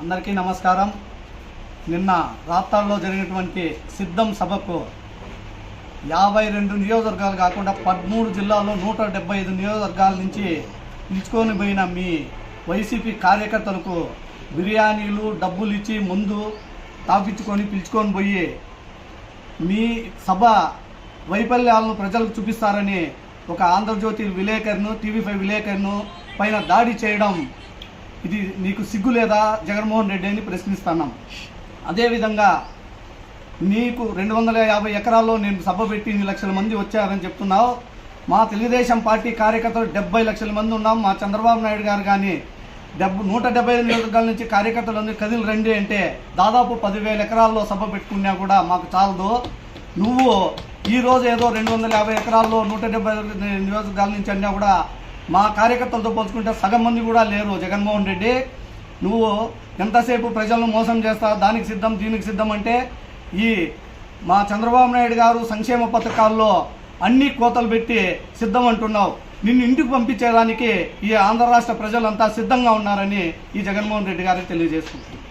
అందరికీ నమస్కారం. నిన్న రాప్తాడులో జరిగినటువంటి సిద్ధం సభకు యాభై రెండు నియోజకవర్గాలు కాకుండా పదమూడు జిల్లాల్లో నూట డెబ్బై ఐదు నియోజకవర్గాల నుంచి నిలుచుకొని పోయిన మీ వైసీపీ కార్యకర్తలకు బిర్యానీలు డబ్బులు ఇచ్చి ముందు తాపించుకొని పిలుచుకొని పోయి మీ సభ వైఫల్యాలను ప్రజలకు చూపిస్తారని ఒక ఆంధ్రజ్యోతి విలేకరును టీవీ ఫైవ్ విలేకరును పైన దాడి చేయడం ఇది నీకు సిగ్గు లేదా? జగన్మోహన్ రెడ్డి అని ప్రశ్నిస్తున్నాం అదేవిధంగా నీకు రెండు వందల యాభై ఎకరాల్లో నేను సభ పెట్టి ఇన్ని లక్షల మంది వచ్చారని చెప్తున్నావు. మా తెలుగుదేశం పార్టీ కార్యకర్తలు డెబ్బై లక్షల మంది ఉన్నాం. మా చంద్రబాబు నాయుడు గారు కానీ డెబ్బ నూట డెబ్బై ఐదు నియోజకవర్గాల నుంచి కార్యకర్తలందరూ కదిలి రండి అంటే దాదాపు పదివేల ఎకరాల్లో సభ పెట్టుకున్నా కూడా మాకు చాలదు. నువ్వు ఈరోజు ఏదో రెండు వందల యాభై ఎకరాల్లో నూట డెబ్బై ఐదు నియోజకవర్గాల నుంచి అన్నా కూడా మా కార్యకర్తలతో పోల్చుకుంటే సగం మంది కూడా లేరు. జగన్మోహన్ రెడ్డి నువ్వు ఎంతసేపు ప్రజలను మోసం చేస్తావు దానికి సిద్ధం దీనికి సిద్ధం అంటే ఈ మా చంద్రబాబు నాయుడు గారు సంక్షేమ పథకాల్లో అన్ని కోతలు పెట్టి సిద్ధం అంటున్నావు. నిన్ను ఇంటికి పంపించేదానికి ఈ ఆంధ్ర రాష్ట్ర ప్రజలంతా సిద్ధంగా ఉన్నారని ఈ జగన్మోహన్ రెడ్డి గారికి తెలియజేసుకుంటున్నాను